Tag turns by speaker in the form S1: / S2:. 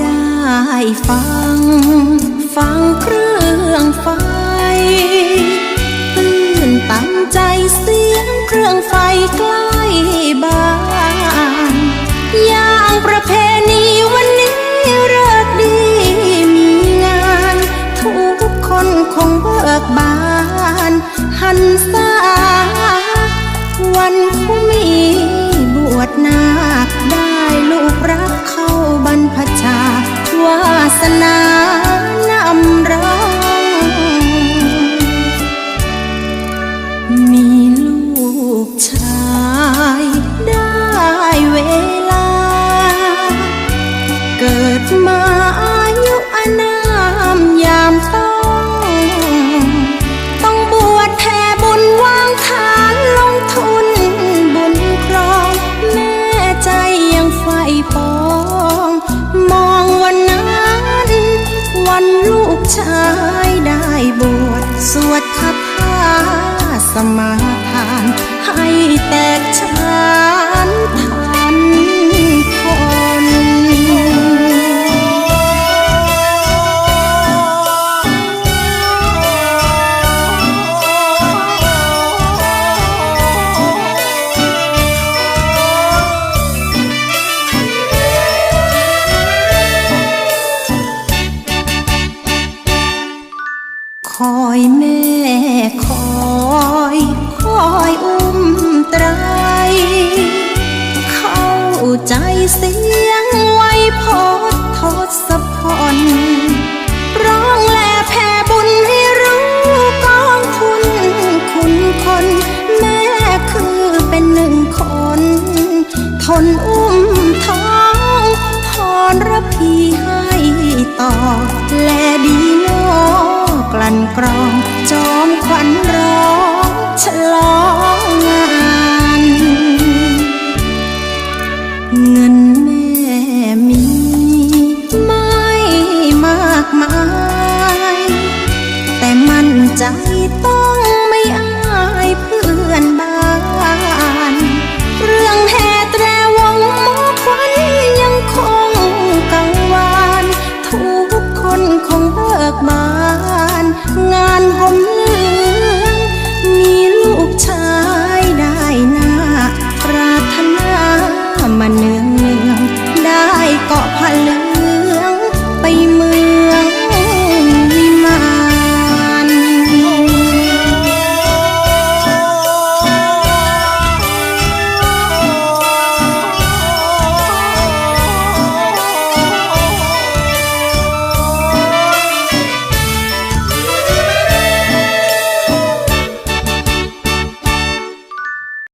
S1: ได้ฟัง ฟังเครื่องไฟตื่นตันใจเสียงเครื่องไฟใกล้บ้านอย่างประเพณีวันนี้เลิกดีมีงาน ทุกคนคงเบิกบาน หันษาวันเขามี อยแม่คอยคอยอุ้มไตร เข้าใจเสียงไวยพดทศพรร้องแลแผ่บุญให้รู้กองทุนคุณคน แม่คือเป็นหนึ่งคน ทนอุ้มท้องพรระพีให้ต่อและดีโนก ลั่นกรองจ